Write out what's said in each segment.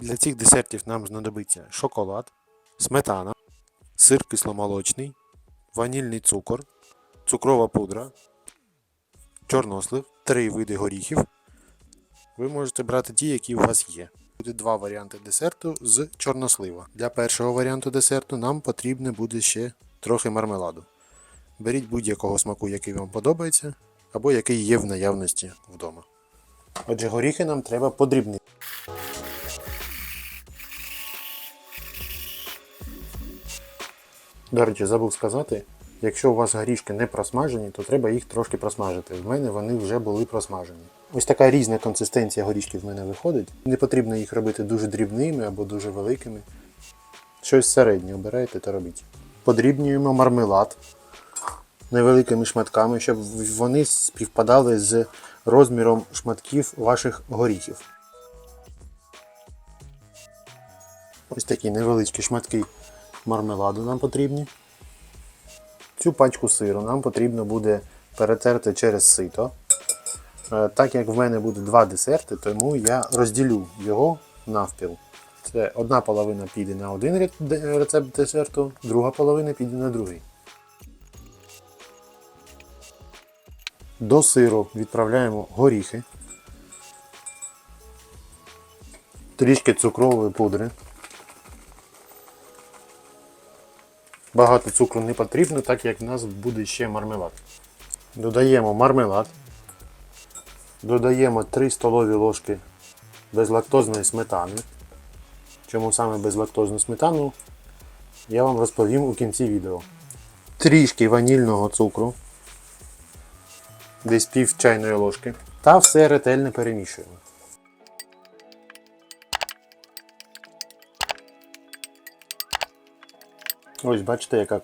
Для цих десертів нам знадобиться шоколад, сметана, сир кисломолочний, ванільний цукор, цукрова пудра, чорнослив, три види горіхів. Ви можете брати ті, які у вас є. Буде два варіанти десерту з чорнослива. Для першого варіанту десерту нам потрібно буде ще трохи мармеладу. Беріть будь-якого смаку, який вам подобається, або який є в наявності вдома. Отже, горіхи нам треба подрібнити. До речі, забув сказати, якщо у вас горішки не просмажені, то треба їх трошки просмажити. В мене вони вже були просмажені. Ось така різна консистенція горішків в мене виходить. Не потрібно їх робити дуже дрібними або дуже великими. Щось середнє обирайте та робіть. Подрібнюємо мармелад невеликими шматками, щоб вони співпадали з розміром шматків ваших горіхів. Ось такі невеличкі шматки мармеладу нам потрібні. Цю пачку сиру нам потрібно буде перетерти через сито. Е, Так як в мене буде два десерти, тому я розділю його навпіл. Це одна половина піде на один рецепт десерту, друга половина піде на другий. До сиру відправляємо горіхи, трішки цукрової пудри. Багато цукру не потрібно, так як в нас буде ще мармелад. Додаємо мармелад. Додаємо 3 столові ложки безлактозної сметани. Чому саме безлактозну сметану, я вам розповім у кінці відео. Трішки ванільного цукру, десь пів чайної ложки. Та все ретельно перемішуємо. Ось бачите, яка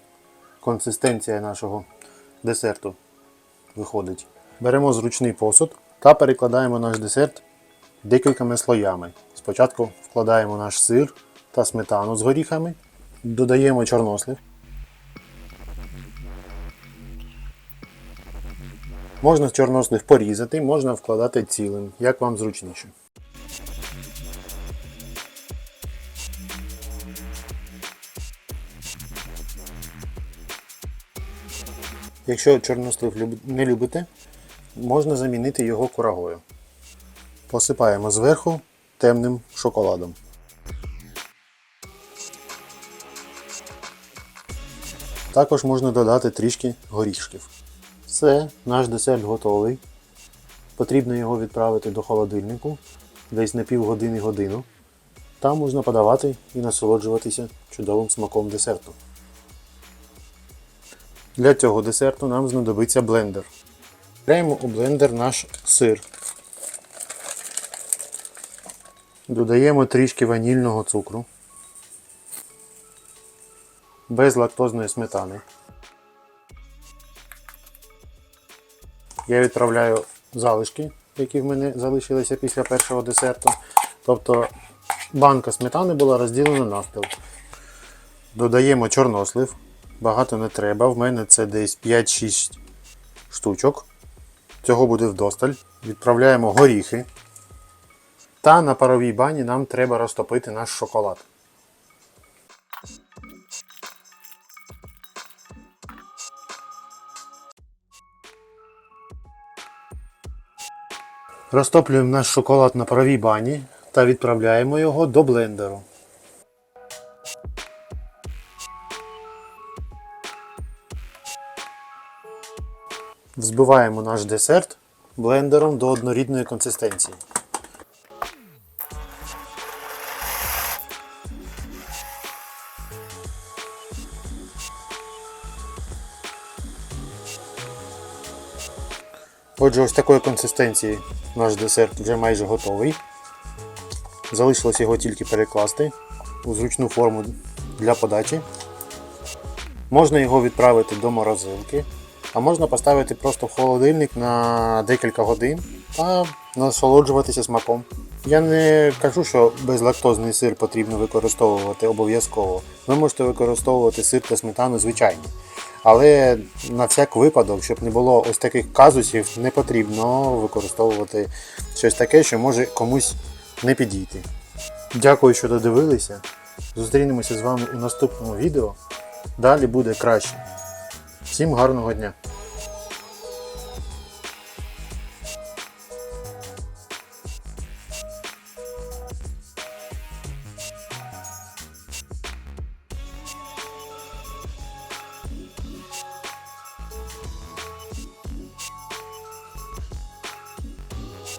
консистенція нашого десерту виходить. Беремо зручний посуд та перекладаємо наш десерт декількома слоями. Спочатку вкладаємо наш сир та сметану з горіхами, додаємо чорнослив. Можна чорнослив порізати, можна вкладати цілим, як вам зручніше. Якщо чорнослив не любите, можна замінити його курагою. Посипаємо зверху темним шоколадом. Також можна додати трішки горішків. Все, наш десерт готовий. Потрібно його відправити до холодильнику десь на півгодини годину. Там можна подавати і насолоджуватися чудовим смаком десерту. Для цього десерту нам знадобиться блендер. Беремо у блендер наш сир. Додаємо трішки ванільного цукру. Без лактозної сметани. Я відправляю залишки, які в мене залишилися після першого десерту. Тобто банка сметани була розділена навпіл. Додаємо чорнослив. Багато не треба. В мене це десь 5-6 штучок. Цього буде вдосталь. Відправляємо горіхи. Та на паровій бані нам треба розтопити наш шоколад. Розтоплюємо наш шоколад на паровій бані та відправляємо його до блендеру. Взбиваємо наш десерт блендером до однорідної консистенції. Отже, ось такої консистенції наш десерт вже майже готовий. Залишилось його тільки перекласти у зручну форму для подачі. Можна його відправити до морозилки, а можна поставити просто в холодильник на декілька годин та насолоджуватися смаком. Я не кажу, що безлактозний сир потрібно використовувати обов'язково. Ви можете використовувати сир та сметану звичайно. Але на всяк випадок, щоб не було ось таких казусів, не потрібно використовувати щось таке, що може комусь не підійти. Дякую, що додивилися. Зустрінемося з вами у наступному відео. Далі буде краще. Всім гарного дня!